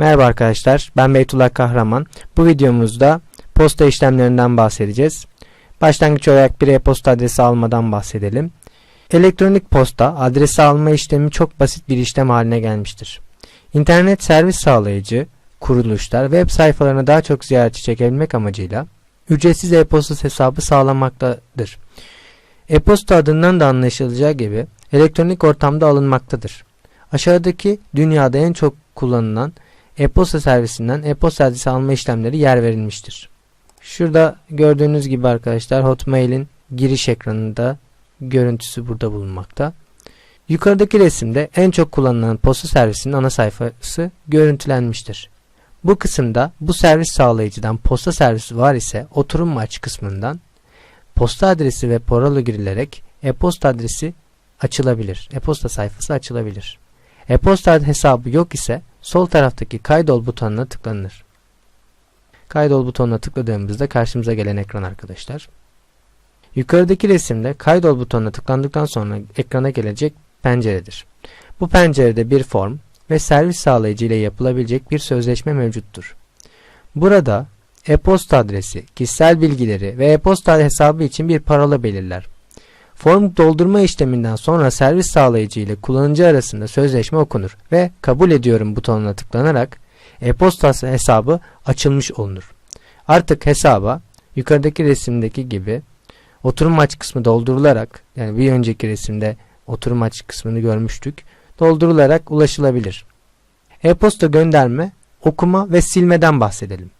Merhaba arkadaşlar, ben Beytullah Kahraman. Bu videomuzda posta işlemlerinden bahsedeceğiz. Başlangıç olarak bir e-posta adresi almadan bahsedelim. Elektronik posta adresi alma işlemi çok basit bir işlem haline gelmiştir. İnternet servis sağlayıcı, kuruluşlar web sayfalarına daha çok ziyaretçi çekebilmek amacıyla ücretsiz e-posta hesabı sağlamaktadır. E-posta adından da anlaşılacağı gibi elektronik ortamda alınmaktadır. Aşağıdaki dünyada en çok kullanılan e-posta servisinden e-posta adresi alma işlemleri yer verilmiştir. Şurada gördüğünüz gibi arkadaşlar Hotmail'in giriş ekranında görüntüsü burada bulunmakta. Yukarıdaki resimde en çok kullanılan posta servisinin ana sayfası görüntülenmiştir. Bu kısımda bu servis sağlayıcıdan posta servisi var ise oturum maç kısmından posta adresi ve parola girilerek e-posta adresi açılabilir. E-posta sayfası açılabilir. E-posta hesabı yok ise sol taraftaki kaydol butonuna tıklanır. Kaydol butonuna tıkladığımızda karşımıza gelen ekran arkadaşlar. Yukarıdaki resimde kaydol butonuna tıklandıktan sonra ekrana gelecek penceredir. Bu pencerede bir form ve servis sağlayıcı ile yapılabilecek bir sözleşme mevcuttur. Burada e-posta adresi, kişisel bilgileri ve e-posta hesabı için bir parola belirler. Form doldurma işleminden sonra servis sağlayıcı ile kullanıcı arasında sözleşme okunur ve kabul ediyorum butonuna tıklanarak e-posta hesabı açılmış olunur. Artık hesaba yukarıdaki resimdeki gibi oturum aç kısmı doldurularak yani bir önceki resimde oturum aç kısmını görmüştük doldurularak ulaşılabilir. E-posta gönderme, okuma ve silmeden bahsedelim.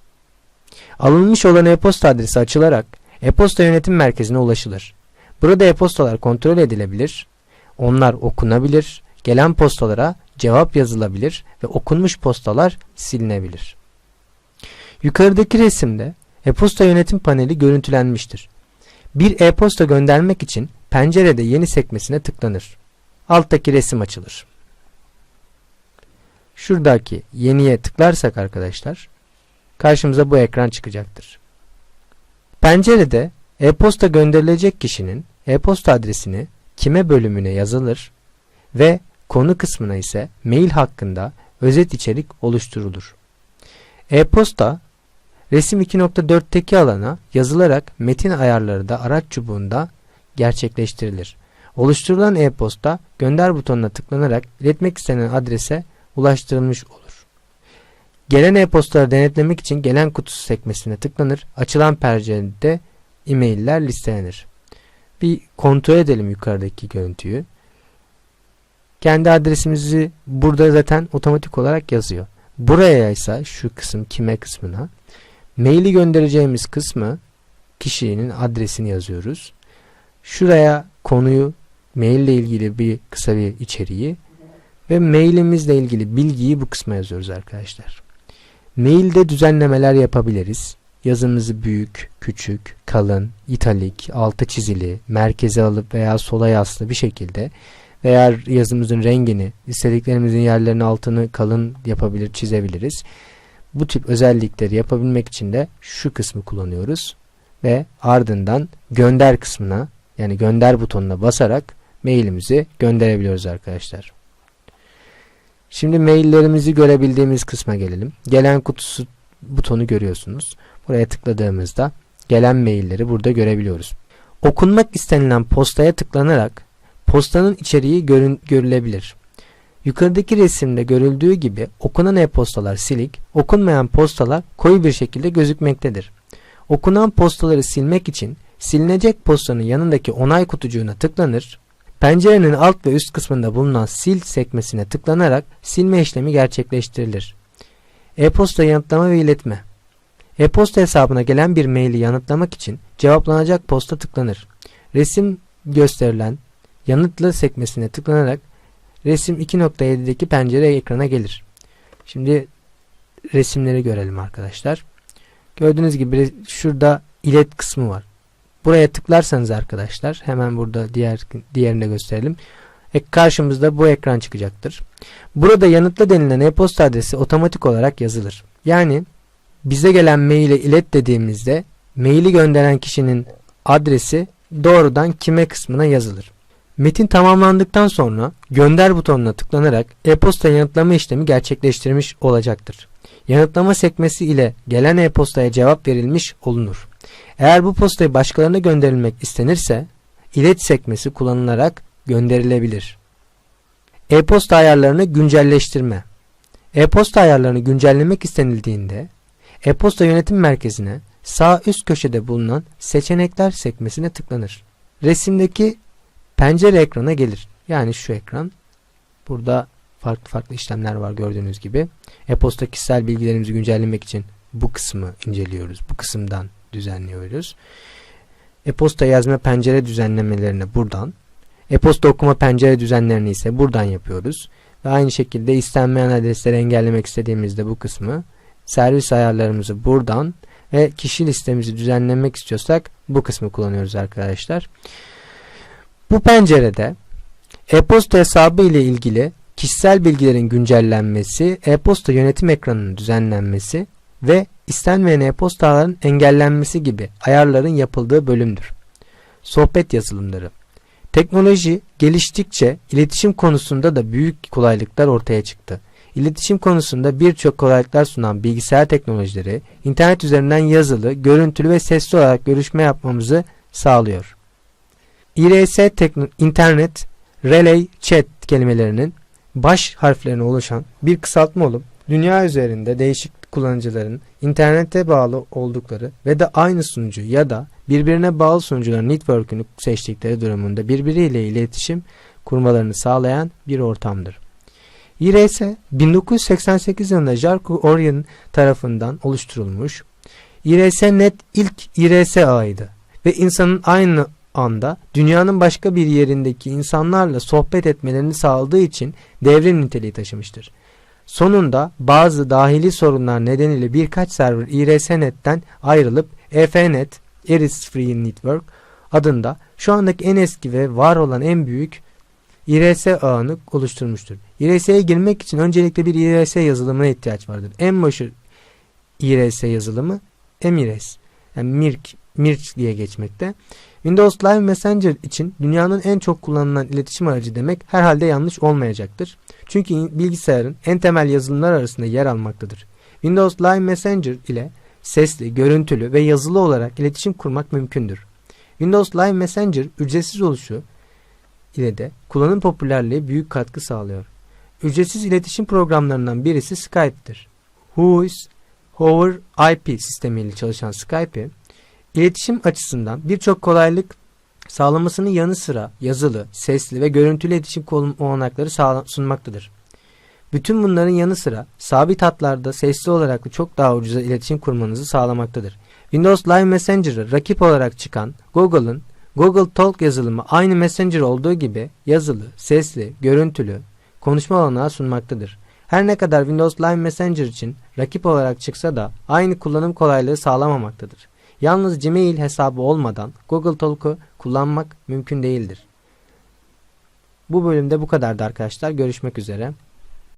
Alınmış olan e-posta adresi açılarak e-posta yönetim merkezine ulaşılır. Burada e-postalar kontrol edilebilir, onlar okunabilir, gelen postalara cevap yazılabilir ve okunmuş postalar silinebilir. Yukarıdaki resimde e-posta yönetim paneli görüntülenmiştir. Bir e-posta göndermek için pencerede yeni sekmesine tıklanır. Alttaki resim açılır. Şuradaki yeniye tıklarsak arkadaşlar karşımıza bu ekran çıkacaktır. Pencerede e-posta gönderilecek kişinin e-posta adresini kime bölümüne yazılır ve konu kısmına ise mail hakkında özet içerik oluşturulur. E-posta resim 2.4'teki alana yazılarak metin ayarları da araç çubuğunda gerçekleştirilir. Oluşturulan e-posta gönder butonuna tıklanarak iletmek istenen adrese ulaştırılmış olur. Gelen e-postaları denetlemek için gelen kutusu sekmesine tıklanır. Açılan pencerede e-mailler listelenir. Bir kontrol edelim yukarıdaki görüntüyü. Kendi adresimizi burada zaten otomatik olarak yazıyor. Buraya ise şu kısım kime kısmına maili göndereceğimiz kısmı kişinin adresini yazıyoruz. Şuraya konuyu mail ile ilgili bir kısa bir içeriği ve mailimizle ilgili bilgiyi bu kısma yazıyoruz arkadaşlar. Mailde düzenlemeler yapabiliriz. Yazımızı büyük, küçük, kalın, italik, altı çizili, merkeze alıp veya sola yaslı bir şekilde veya yazımızın rengini, istediklerimizin yerlerinin altını kalın yapabilir, çizebiliriz. Bu tip özellikleri yapabilmek için de şu kısmı kullanıyoruz ve ardından gönder kısmına yani gönder butonuna basarak mailimizi gönderebiliyoruz arkadaşlar. Şimdi maillerimizi görebildiğimiz kısma gelelim. Gelen kutusu butonu görüyorsunuz. Buraya tıkladığımızda gelen mailleri burada görebiliyoruz. Okunmak istenilen postaya tıklanarak postanın içeriği görün, görülebilir. Yukarıdaki resimde görüldüğü gibi okunan e-postalar silik, okunmayan postalar koyu bir şekilde gözükmektedir. Okunan postaları silmek için silinecek postanın yanındaki onay kutucuğuna tıklanır Pencerenin alt ve üst kısmında bulunan sil sekmesine tıklanarak silme işlemi gerçekleştirilir. E-posta yanıtlama ve iletme E-posta hesabına gelen bir maili yanıtlamak için cevaplanacak posta tıklanır. Resim gösterilen yanıtla sekmesine tıklanarak resim 2.7'deki pencere ekrana gelir. Şimdi resimleri görelim arkadaşlar. Gördüğünüz gibi şurada ilet kısmı var. Buraya tıklarsanız arkadaşlar hemen burada diğer diğerini de gösterelim. E, karşımızda bu ekran çıkacaktır. Burada yanıtla denilen e-posta adresi otomatik olarak yazılır. Yani bize gelen maile ilet dediğimizde maili gönderen kişinin adresi doğrudan kime kısmına yazılır. Metin tamamlandıktan sonra gönder butonuna tıklanarak e-posta yanıtlama işlemi gerçekleştirmiş olacaktır. Yanıtlama sekmesi ile gelen e-postaya cevap verilmiş olunur. Eğer bu postayı başkalarına gönderilmek istenirse ilet sekmesi kullanılarak gönderilebilir. E-posta ayarlarını güncelleştirme E-posta ayarlarını güncellemek istenildiğinde e-posta yönetim merkezine sağ üst köşede bulunan seçenekler sekmesine tıklanır. Resimdeki pencere ekrana gelir. Yani şu ekran. Burada farklı farklı işlemler var gördüğünüz gibi. E-posta kişisel bilgilerimizi güncellemek için bu kısmı inceliyoruz. Bu kısımdan düzenliyoruz. E-posta yazma pencere düzenlemelerini buradan, e-posta okuma pencere düzenlerini ise buradan yapıyoruz. Ve aynı şekilde istenmeyen adresleri engellemek istediğimizde bu kısmı, servis ayarlarımızı buradan ve kişi listemizi düzenlemek istiyorsak bu kısmı kullanıyoruz arkadaşlar. Bu pencerede e-posta hesabı ile ilgili kişisel bilgilerin güncellenmesi, e-posta yönetim ekranının düzenlenmesi ve istenmeyen e-postaların engellenmesi gibi ayarların yapıldığı bölümdür. Sohbet yazılımları Teknoloji geliştikçe iletişim konusunda da büyük kolaylıklar ortaya çıktı. İletişim konusunda birçok kolaylıklar sunan bilgisayar teknolojileri, internet üzerinden yazılı, görüntülü ve sesli olarak görüşme yapmamızı sağlıyor. IRS internet, relay, chat kelimelerinin baş harflerine oluşan bir kısaltma olup dünya üzerinde değişik kullanıcıların internete bağlı oldukları ve de aynı sunucu ya da birbirine bağlı sunucuların network'ünü seçtikleri durumunda birbiriyle iletişim kurmalarını sağlayan bir ortamdır. IRS 1988 yılında Jarko Orion tarafından oluşturulmuş. IRS-Net ilk IRS ağıydı ve insanın aynı anda dünyanın başka bir yerindeki insanlarla sohbet etmelerini sağladığı için devrim niteliği taşımıştır. Sonunda bazı dahili sorunlar nedeniyle birkaç server IRS-Net'ten ayrılıp EFNet, Eris Free Network adında şu andaki en eski ve var olan en büyük IRS ağını oluşturmuştur. IRS'ye girmek için öncelikle bir IRS yazılımına ihtiyaç vardır. En meşhur IRS yazılımı Emires. Yani Mirk, Mirk diye geçmekte. Windows Live Messenger için dünyanın en çok kullanılan iletişim aracı demek herhalde yanlış olmayacaktır. Çünkü bilgisayarın en temel yazılımlar arasında yer almaktadır. Windows Live Messenger ile sesli, görüntülü ve yazılı olarak iletişim kurmak mümkündür. Windows Live Messenger ücretsiz oluşu ile de kullanım popülerliği büyük katkı sağlıyor. Ücretsiz iletişim programlarından birisi Skype'tir. Whois Hover IP sistemiyle çalışan Skype'i iletişim açısından birçok kolaylık sağlamasının yanı sıra yazılı, sesli ve görüntülü iletişim olanakları sunmaktadır. Bütün bunların yanı sıra sabit hatlarda sesli olarak çok daha ucuza iletişim kurmanızı sağlamaktadır. Windows Live Messenger'a rakip olarak çıkan Google'ın Google Talk yazılımı aynı Messenger olduğu gibi yazılı, sesli, görüntülü, konuşma olanağı sunmaktadır. Her ne kadar Windows Live Messenger için rakip olarak çıksa da aynı kullanım kolaylığı sağlamamaktadır. Yalnız Gmail hesabı olmadan Google Talk'u kullanmak mümkün değildir. Bu bölümde bu kadardı arkadaşlar. Görüşmek üzere.